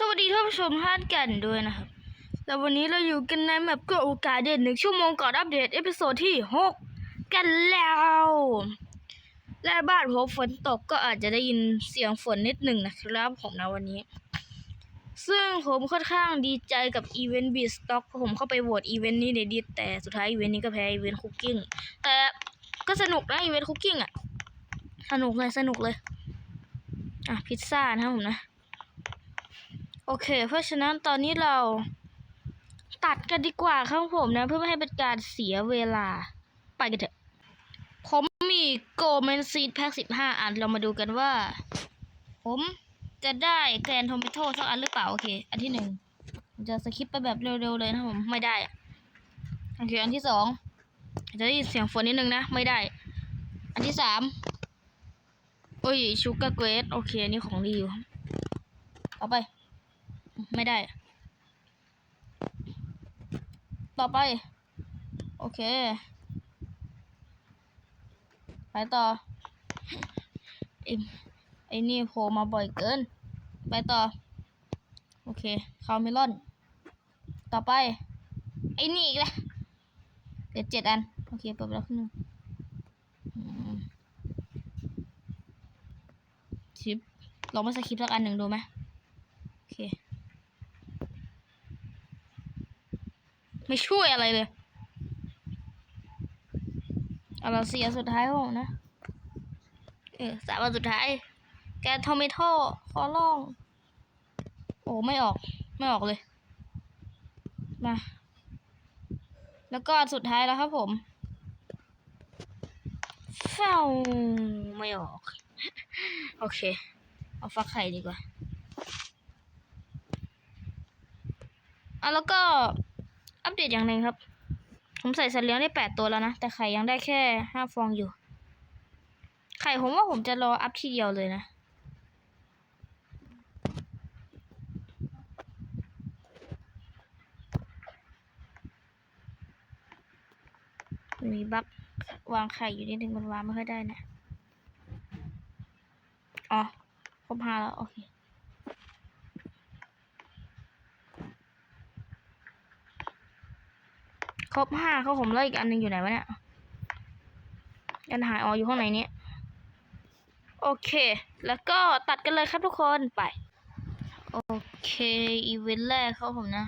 สวัสดีท่านผู้ชมท่านกันด้วยนะครับแล้ววันนี้เราอยู่กันในแมปก็โอกาสเด่นหนึ่งชั่วโมงก่อนอัปเดตเอพิโซดที่หกกันแล้ว และบ้านผมฝนตกก็อาจจะได้ยินเสียงฝนนิดหนึ่งนะครับผมนะวันนี้ ซึ่งผมค่อนข้างดีใจกับอีเวนต์บีสต็อกเพราะผมเข้าไปโหวตอีเวนต์นี้ในดิสแต่สุดท้ายอีเวนต์นี้ก็แพ้อีเวนต์คุกกิ้งแต่ก็สนุกนะอีเวนต์คุกกิ้งอะ สนุกเลยสนุกเลย อะพิซซ่านะครับผมนะ โอเค เพราะฉะนั้นตอนนี้เราตัดกันดีกว่าครับผมนะ เพื่อไม่ให้เป็นการเสียเวลาไปกันเถอะ ผมมีโกลเมนซีดแพ็กสิบห้าอัน เรามาดูกันว่า ผมจะได้แกรนโทมิโตสักอันหรือเปล่า โอเค อันที่หนึ่งจะสคิปไปแบบเร็วๆเลยนะผมไม่ได้โอเค อันที่สองจะได้ยินเสียงฝนนิดนึงนะ ไม่ได้ อันที่สามโอ้ยชูการ์เกรดโอเค อันนี้ของดีอยู่เอาไป ไม่ได้ ต่อไป โอเค ไปต่อไอ้ไอ้นี่โผล่มาบ่อยเกิน ไปต่อ โอเคคาเมลอน ต่อไป ไอ้นี่อีกแล้วเหลือเจ็ดอัน โอเค เปิดไปแล้วครึ่งหนึ่งชิปลองมาสคริปต์สักอันหนึ่งดูไหมโอเค ไม่ช่วยอะไรเลยเอาเราเสียสุดท้ายของนะ เออสามวันสุดท้าย แกนโทเมโตขอลอง โอ้ไม่ออก ไม่ออกเลย มา แล้วก็สุดท้ายแล้วครับผมเฝ้าไม่ออก โอเค เอาฟักไข่ดีกว่าอะแล้วก็ อัปเดตอย่างหนึ่งครับ ผมใส่สัตว์เลี้ยงได้แปดตัวแล้วนะ แต่ไข่ยังได้แค่ห้าฟองอยู่ ไข่ผมว่าผมจะรออัพทีเดียวเลยนะ มีบั๊กวางไข่อยู่นิดนึงมันวางไม่ค่อยได้นะ อ๋อครบห้าแล้ว โอเค รบห้าเขาผมแล้วอีกอันหนึงอยู่ไหนวะเนี่ยอันหายอ๋ออยู่ข้างในนี้โอเค แล้วก็ตัดกันเลยครับทุกคนไป โอเค อีเวนต์แรกเขาผมนะ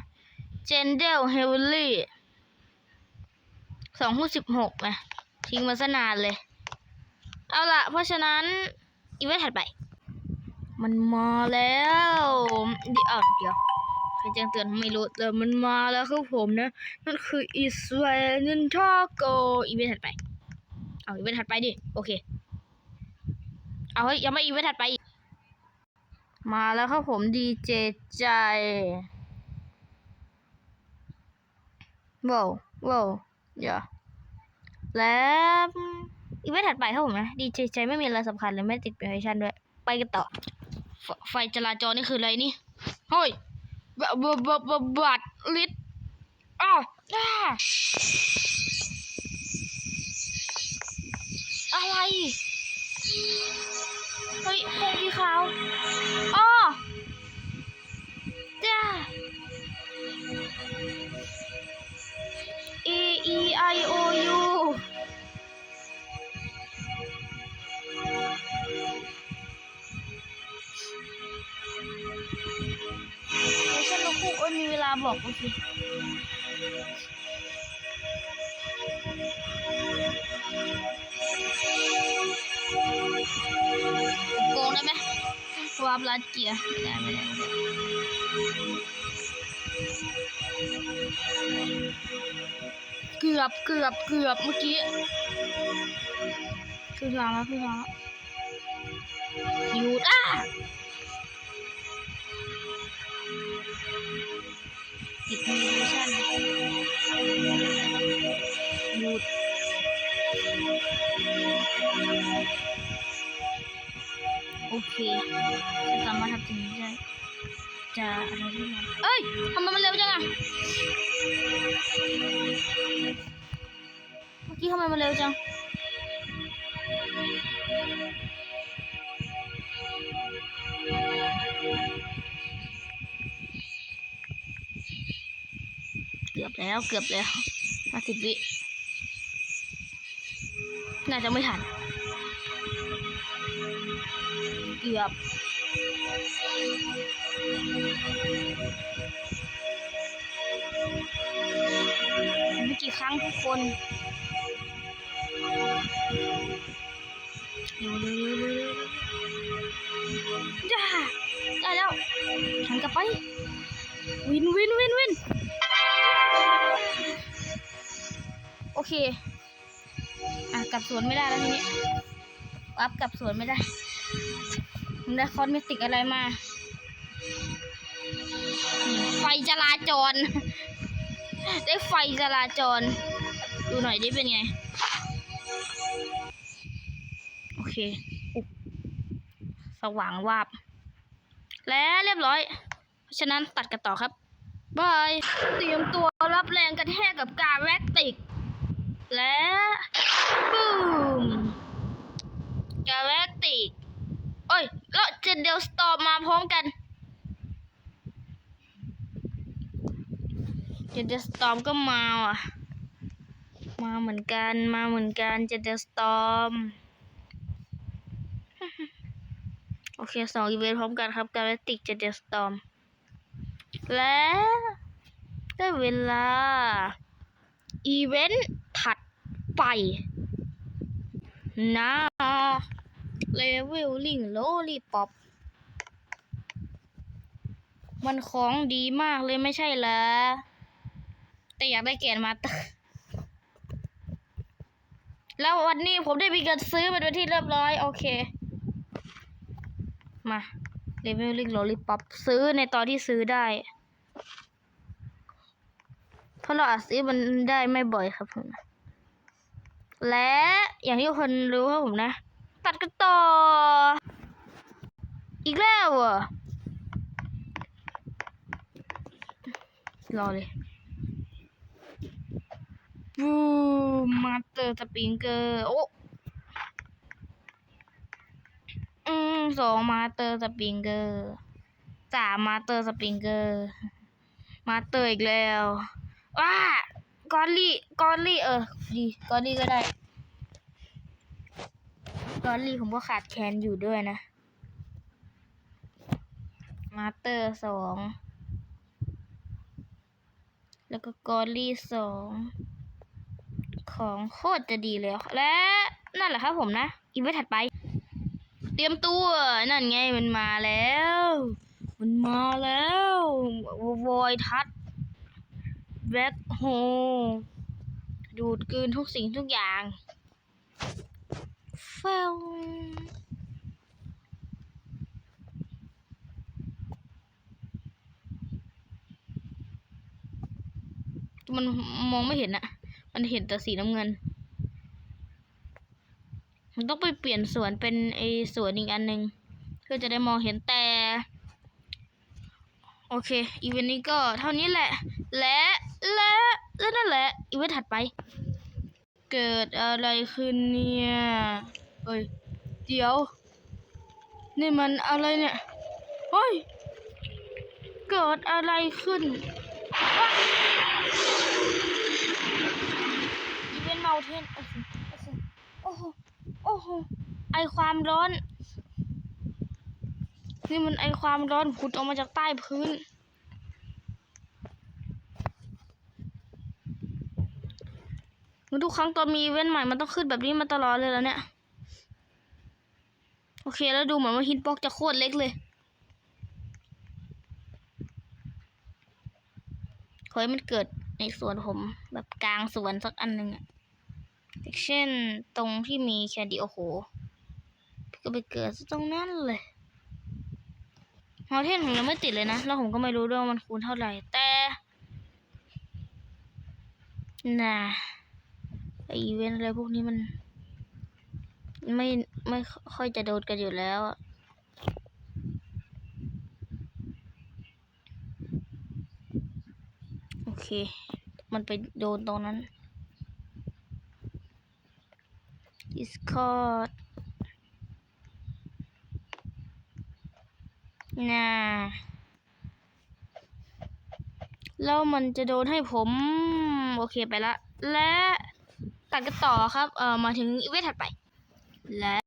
เจนเดลเฮเวลลี่สองพูสิบหกนะทิ้งมาซะนานเลย เอาละเพราะฉะนั้น อีเวนต์ถัดไป มันมาแล้วเดี๋ยวอ้าวเดี๋ยว ใครแจ้งเตือนไม่รู้แต่มันมาแล้วครับผมนะ นั่นคืออิสราเอลนินทาโกอีเวนต์ถัดไป เอาอีเวนต์ถัดไปดิ โอเค เอาเฮ้ยยังไม่อีเวนต์ถัดไปอีกมาแล้วครับผมดีเจใจว้าวว้าวอย่าแล้วอีเวนต์ถัดไปครับผมนะดีเจใจไม่มีอะไรสำคัญเลยไม่ติดเป็นไอชันด้วย ไปกันต่อ ไฟจราจรนี่คืออะไรนี่เฮ้ย บะบะบะบะบัดลิดอ้าวอ้าอะไรเฮ้ยโคงที่ขาวอ้อจ้า E E I O U คุกเอ้ยมีเวลาบอกโอเคโกงได้ไหมสวาบลัดเกียร์ไม่ได้ไม่ได้เกือบเกือบเกือบเมื่อกี้คือทางแล้วคือทางแล้วหยุดอะ ติดมิวชั่นหยุดโอเคฉันสามารถทำสิ่งนี้ได้จะอะไรที่ไหนเอ้ยทำไมมันเร็วจังอะเมื่อกี้ทำไมมันเร็วจัง อบแล้วเกือบแล้วมาสิบวิ น่าจะไม่ทัน เกือบ ไม่กี่ครั้งทุกคน เค อะกลับสวนไม่ได้แล้วทีนี้วับกลับสวนไม่ได้ผมได้คอสเมติกอะไรมา ไฟจราจร ได้ไฟจราจร ดูหน่อยดิเป็นไง โอเคอุ๊บสว่างวาบ และเรียบร้อย เพราะฉะนั้นตัดกันต่อครับบาย เตรียมตัวรับแรงกระแทกกับการแรกติก และบูมกาแรกติกโอ้ยแล้วเจนเดลสตอมมาพร้อมกันเจนเดลสตอมก็มาอะ มาเหมือนกันมาเหมือนกันเจนเดลสตอมโอเคสองอีเวนต์พร้อมกันครับกาแล็กติกเจเดลสตอมและได้เวลา อีเวนต์ถัดไป นะเลเวลลิงโลลีป๊อปมันของดีมากเลยไม่ใช่เหรอ แต่อยากได้แกนมาเตอร์แล้ววันนี้ผมได้มีเงินซื้อเป็นที่เรียบร้อย โอเค มาเลเวลลิงโลลิป๊อปซื้อในตอนที่ซื้อได้ ราะเราอาจซื้อมันได้ไม่บ่อยครับผมและอย่างที่คนรู้ครับผมนะ ตัดกันต่อ อีกแล้วรอะรอเลยบูมมาเตอร์สปริงเกอร์โอ้อืมสองมาเตอร์สปริงเกอร์สามมาเตอร์สปริงเกอร์ มาเตอร์อีกแล้ว ว้ากอลลี่กอลลี่เออดีกอลลี่ก็ได้กอลลี่ผมก็ขาดแคลนอยู่ด้วยนะ มาเตอร์สองแล้วก็กอลลี่สองของโคตรจะดีเลยและนั่นแหละครับผมนะ อีเวนต์ถัดไป เตรียมตัวนั่นไงมันมาแล้ว มันมาแล้ววอยทัด แบ็คโฮดูดกลืนทุกสิ่งทุกอย่างเฟลมันมองไม่เห็นอะมันเห็นแต่สีน้ำเงิน มันต้องไปเปลี่ยนสวนเป็นไอสวนอีกอันหนึ่งเพื่อจะได้มองเห็นแต่ โอเค อีเวนต์นี้ก็เท่านี้แหละ และและและนั่นแหละ อีเวนต์ถัดไป เกิดอะไรขึ้นเนี่ยเอ้ยเดี๋ยว นี่มันอะไรเนี่ยเฮ้ยเกิดอะไรขึ้นอีเวนต์เมาเทนโอ้โหโอ้โหโอ้โหไอความร้อน นี่มันไอความร้อนผุดออกมาจากใต้พื้น มัน ทุกครั้งตอนมีเว้นใหม่มันต้องขึ้นแบบนี้มาตลอดเลยแล้วเนี่ย โอเคแล้วดูเหมือนว่าฮิตบ็อกจะโคตรเล็กเลยขอให้มันเกิดในสวนผมแบบกลางสวนสักอันหนึ่งอะอย่างเช่นตรงที่มีแคดีโอโหก็ไปเกิดตรงนั้นเลยมอเทนผมยังไม่ติดเลยนะ แล้วผมก็ไม่รู้ด้วยว่ามันคูณเท่าไหร่ แต่ น่ะ ออีเวนต์อะไรพวกนี้มัน ไม่ไม่ค่อยจะโดนกันอยู่แล้วโอเค มันไปโดนตรงนั้น Discord น่าแล้วมันจะโดนให้ผม โอเคไปละ และ ตัดกันต่อครับ เอ่อ มาถึงอีเวนต์ถัดไป และ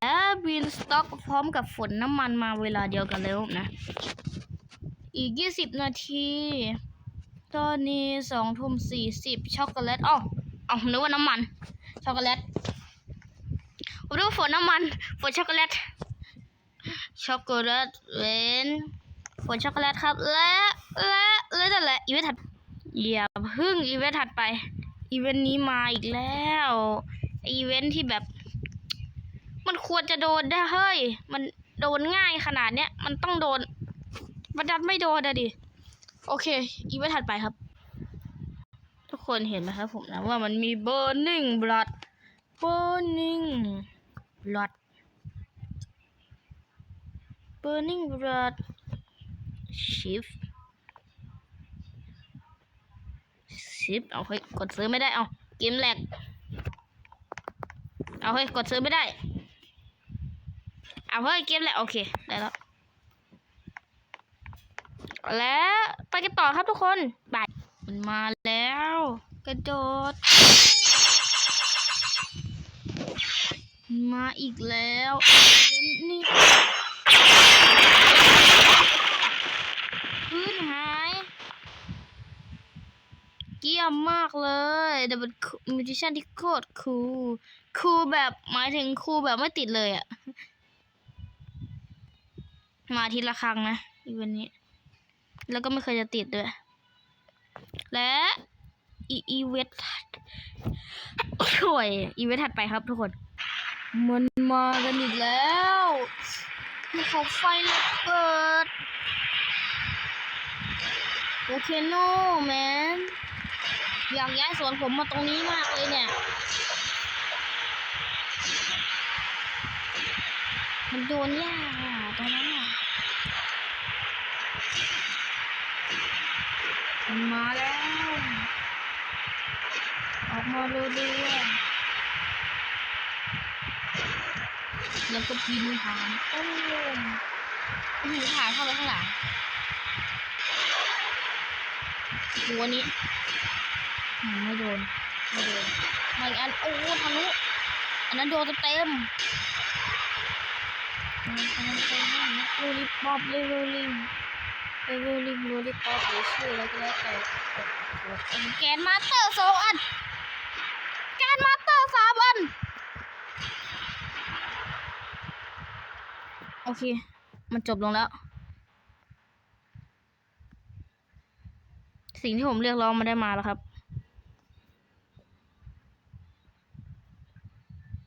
บินสต็อกพร้อมกับฝนน้ำมันมาเวลาเดียวกันแล้วนะ อีก20นาที ตอนนี้สองทุ่มสี่สิบช็อกโกแลตอ๋ออ๋อนึกว่าน้ำมัน ช็อกโกแลตผมนึกว่าฝนน้ำมัน ฝนช็อกโกแลต ช็อกโกแลตเวนฝนช็อกโกแลตครับ และ และ และนั่ละอีเวนต์ถัดอย่าพึ่งอีเวนต์ถัดไป อีเวนต์นี้มาอีกแล้วอีเวนต์ที่แบบ มันควรจะโดนได้เฮ้ย มันโดนง่ายขนาดเนี้ย มันต้องโดนมันดันไม่โดนอะดิ โอเค อีเวนต์ถัดไปครับ ทุกคนเห็นไหมครับผมนะว่ามันมี burning blood burning blood burning blood shift ชิปเอาเฮ้ยกดซื้อไม่ได้เอาเกมแหลกเอาเฮ้ยกดซื้อไม่ได้เอาเฮ้ยเกมแหลกโอเคได้แล้วและไปกันต่อครับทุกคนบายมันมาแล้ว กระโดด มาอีกแล้วนี่พื้นหา เกี่ยมมากเลยแต่เป็นมิวสิชันที่โคตรคูลคูลแบบหมายถึงคูลแบบไม่ติดเลยอะมาทีละครั้งนะอีเวนนี้ แล้วก็ไม่เคยจะติดด้วย และอีอีเวทโอ้ยอีเวทถัดไปครับทุกคน มันมากันอีกแล้วมีเขาไฟระเบิดโอเคโนแมน อยากย้ายสวนผมมาตรงนี้มากเลยเนี่ย มันโดนยากอะตรงนั้นอะมันมาแล้ว ออกมาเร็วๆแล้วก็บินผ่านต้นหินผ่านเข้าไปข้างหลังหัวนี้ ไม่โดน ไม่โดนมาอีกอัน โอ้ทะลุอันนั้นโดนเต็มๆอันนั้นเต็มๆโรลิปอบเลยโรลิงไปโรลลิงโรลลิปอปหรือชื่ออะไรก็แล้วแต่แกนมาสเตอร์สองอัน แกนมาสเตอร์สามอัน โอเค มันจบลงแล้ว สิ่งที่ผมเรียกร้องมาได้มาแล้วครับ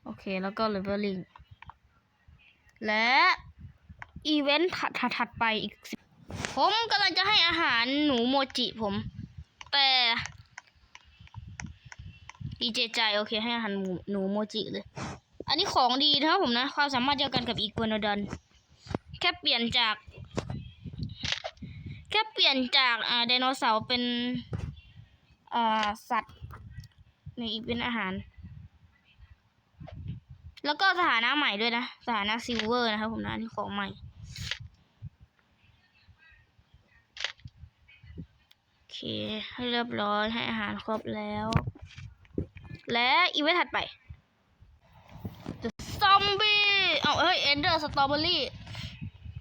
โอเค แล้วก็เลเวลลิงและอีเวนต์ถัดถัดๆไปอีกสิบผมกำลังจะให้อาหารหนูโมจิผม แต่ดีเจใจโอเค ให้อาหารหนูหนูโมจิเลย อันนี้ของดีนะครับผมนะ ความสามารถเดียวกันกับอีกวานดอนแค่เปลี่ยนจาก แค่เปลี่ยนจากอ่าไดโนเสาร์เป็นอ่าสัตว์ในอีกเป็นอาหาร แล้วก็สถานะใหม่ด้วยนะ สถานะซิลเวอร์นะครับผมนะอันนี่ของใหม่โอเค ให้เรียบร้อยให้อาหารครบแล้ว และอีเวนต์ถัดไป The Zombie เอาเฮ้ย Ender Strawberry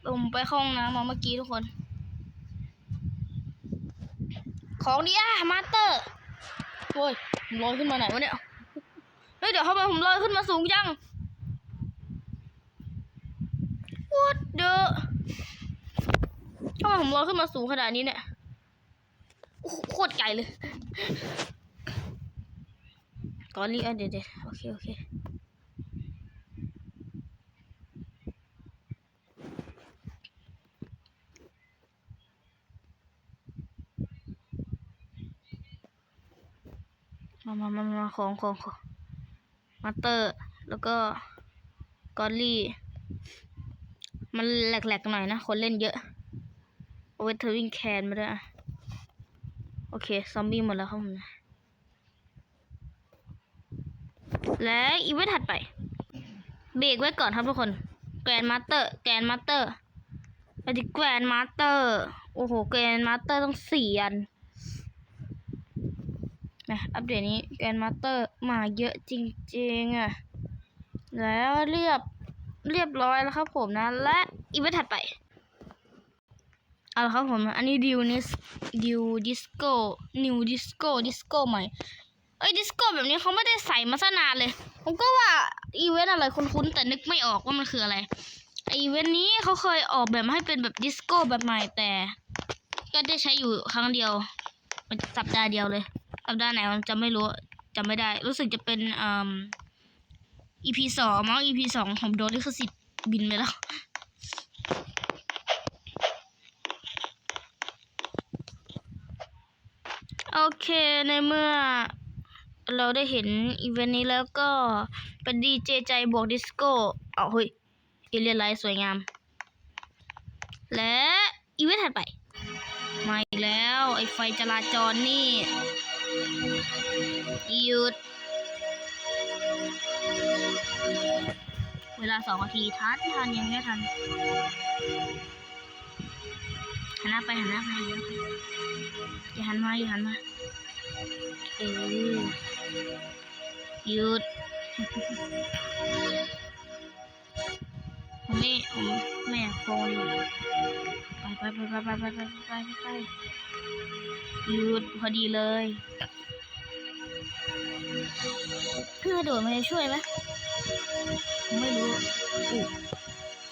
ผมไปห้องน้ำมาเมื่อกี้ทุกคน ของดีอะมาสเตอร์โอ้ยผมลอยขึ้นมาไหนวะเนี่ย เฮ้ย เดี๋ยวทำไมผมลอยขึ้นมาสูงจัง What the ทำไมผมลอยขึ้นมาสูงขนาดนี้เนี่ยโคตรไกลเลยกอนรีอะเดี๋ยวเดี๋ยวโอเค โอเคมามามามาของของของมาเตอร์ แล้วก็กอลลี่ มันแหลกๆหน่อยนะ คนเล่นเยอะเอาไว้เธอวิ่งแคนมาด้วยอะโอเค ซอมบี้หมดแล้วครับผมนะและอีเวนต์ถัดไป เบรกไว้ก่อนครับทุกคน แกรนมาสเตอร์ แกรนมาสเตอร์ไปที่แกรนมาสเตอร์ โอ้โห แกรนมาสเตอร์ต้องสี่อันนะอัปเดตนี้แกรนมาสเตอร์มาเยอะจริงๆอะ แล้วเรียบ เรียบร้อยแล้วครับผมนะ และอีเวนต์ถัดไป เอาละครับผม อันนี้ดิวนิสดิวดิสโก้นิวดิสโก้ดิสโก้ใหม่เอ้ยดิสโก้แบบนี้เขาไม่ได้ใส่มาซะนานเลย ผมก็ว่าอีเวนต์อะไรคุ้นๆแต่นึกไม่ออกว่ามันคืออะไรอีเวนต์นี้เขาเคยออกแบบให้เป็นแบบดิสโก้แบบใหม่แต่ ก็ได้ใช้อยู่ครั้งเดียวสัปดาห์เดียวเลยสัปดาห์ไหนผมจำไม่รู้จำไม่ได้ รู้สึกจะเป็นอ่า EP สองมั้ง EP สองผมโดนลิขสิทธิ์บินไปแล้วโอเคในเมื่อเราได้เห็นอีเวนต์นี้แล้วก็เป็นดีเจใจบวกดิสโก้เอาเฮ้ยเอเลียนไลท์สวยงาม และอีเวนต์ถัดไป มาอีกแล้ว ไอ้ไฟจราจรนี่หยุด เวลาสองนาทีทันทันยังไม่ทันหันหน้าไปหันหน้าไปหันหน้าไปอย่าหันมาอย่าหันมาเออหยุดผมไม่ผมไม่อยากโกงอยู่ไปไปไปไปไปไปไปไปไปไปหยุดพอดีเลย เพื่อโดดมันจะช่วยไหมไม่รู้อู้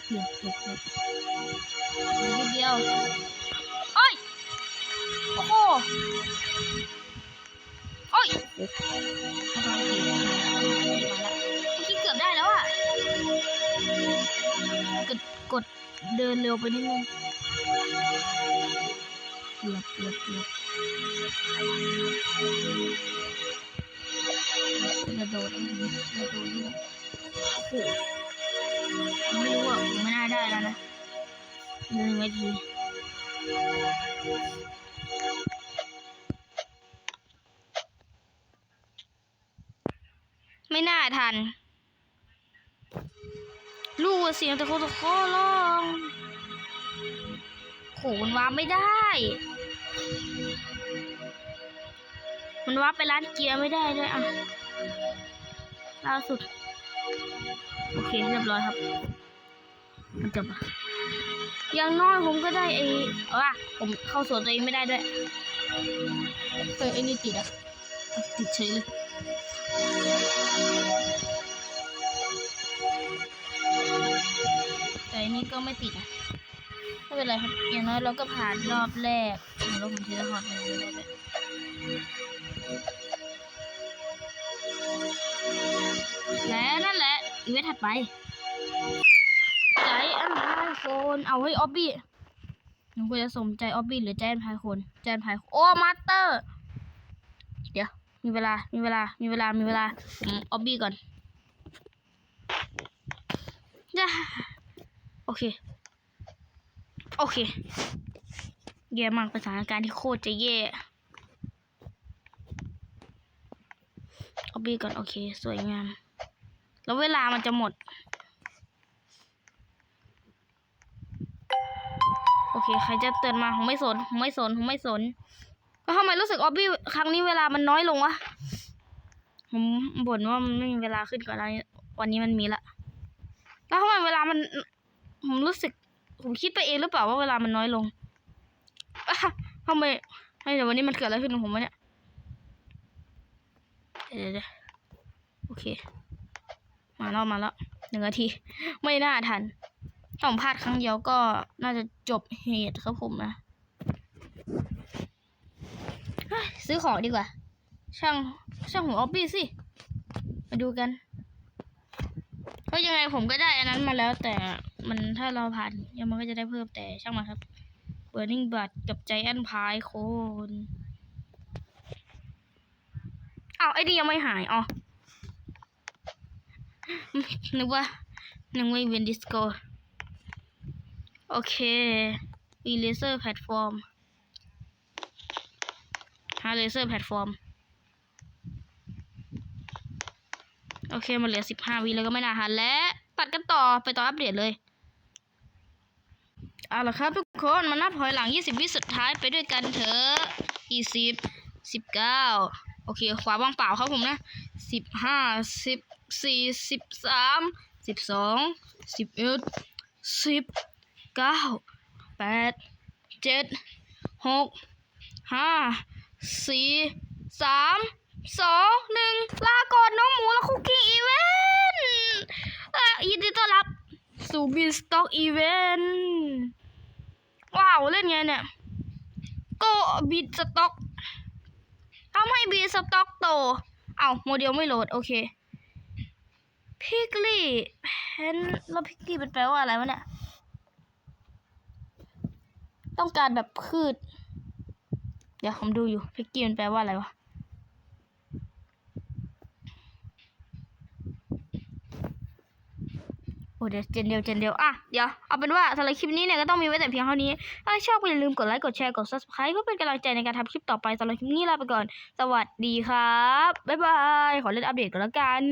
เกือบเกือบเกือบนิดเดียวโอ้ยโอ้โหโอ้ยไม่ต้องตีมาแล้วเมื่อกี้เกือบได้แล้วอะกดกดเดินเร็วไปนิดนึงเกือบเกือบเกือบ กระโดดกระโดดด้วยโอ้โหไม่รู้อะไม่น่าได้แล้วนะหนึ่งนาทีไม่น่าทัน ลูกเสียงแต่โคตรโคลองโหมันวาร์ปไม่ได้ มันวาร์ปไปร้านเกียร์ไม่ได้ด้วยอะ ล่าสุด โอเคเรียบร้อยครับ มันจบอะอย่างน้อยผมก็ได้ไอ้เอาว่ะผมเข้าสวนตัวเองไม่ได้ด้วยเออไอ้นี่ติดอะติดเฉยเลยแต่อันนี้ก็ไม่ติดนะไม่เป็นไรครับอย่างน้อยเราก็ผ่านรอบแรกแล้วผมทีละครไปเลย และนั่นแหละ อีเวนต์ถัดไปใจอันพายโคนเอาให้ออบบี้หนูควรจะสมใจออบบี้หรือใจอนพายโคนใจอนพายโอ้มาสเตอร์ เดี๋ยว มีเวลา มีเวลา มีเวลา มีเวลาออบบี้ก่อนจ้าโอเค โอเค แย่มากเป็นสถานการณ์ที่โคตรจะแย่ออบบี้ก่อน โอเค สวยงาม แล้วเวลามันจะหมด โอเค ใครจะเตือนมาผมไม่สนผมไม่สนผมไม่สนแล้วทำไมรู้สึกออบบี้ครั้งนี้เวลามันน้อยลงวะผมบ่นว่ามันไม่มีเวลาขึ้นก่อนแล้ววันนี้มันมีละแล้วทำไมเวลามันผมรู้สึก ผมคิดไปเองหรือเปล่าว่าเวลามันน้อยลงทำไมให้เดี๋ยววันนี้มันเกิดอะไรขึ้นกับผมวะเนี่ยเดี๋ยวเดี๋ยวโอเค มาแล้วมาแล้วหนึ่งนาที ไม่น่าทันถ้าผมพลาดครั้งเดียวก็น่าจะจบเหตุครับผมนะซื้อของดีกว่า ช่างช่างหัวออฟบี้สิ มาดูกันเพราะยังไงผมก็ได้อันนั้นมาแล้ว แต่มันถ้าเราผ่านยังมันก็จะได้เพิ่มแต่ช่างมันครับ Burning b u d กับใจอันพายโคนอ้าวไอ้นี่ยังไม่หายอ๋อ นึกว่านึกว่าเวนดิสโกโอเคมีเลเซอร์แพลตฟอร์มหาเลเซอร์แพลตฟอร์ม โอเค มันเหลือสิบห้าวิแล้วก็ไม่น่าหันและตัดกันต่อไปต่ออัปเดตเลยเอาละครับทุกคน มานับถอยหลัง 20 วิสุดท้ายไปด้วยกันเถอะ20 19 โอเค ขวาว่างเปล่าครับผมนะสิบห้า สี่สิบสามสิบสองสิบเอ็ดสิบเก้าแปดเจ็ดหกห้าสี่สามสองหนึ่งลาก่อนน้องหมูและคุกกี้อีเวนต์อะยินดีต้อนรับสู่บีสต็อกอีเวนต์ว้าวเล่นไงเนี่ยก็บีสต็อกทำให้บีสต็อกโต เอาโมเดลไม่โหลด โอเค พิกลี่เพนแล้วพิกลี่เป็นแปลว่าอะไรวะเนี่ย ต้องการแบบพืช เดี๋ยวผมดูอยู่พิกลี่มันแปลว่าอะไรวะโอ้เดี๋ยวเจนเดียวเจนเดียวอะเดี๋ยวเอาเป็นว่าสำหรับคลิปนี้เนี่ยก็ต้องมีไว้แต่เพียงเท่านี้ถ้าชอบก็อย่าลืมกดไลค์กดแชร์กด subscribe เพื่อเป็นกำลังใจในการทำคลิปต่อไปสำหรับคลิปนี้ลาไปก่อน สวัสดีครับ บ๊ายบาย ขอเล่นอัปเดตก่อนแล้วกัน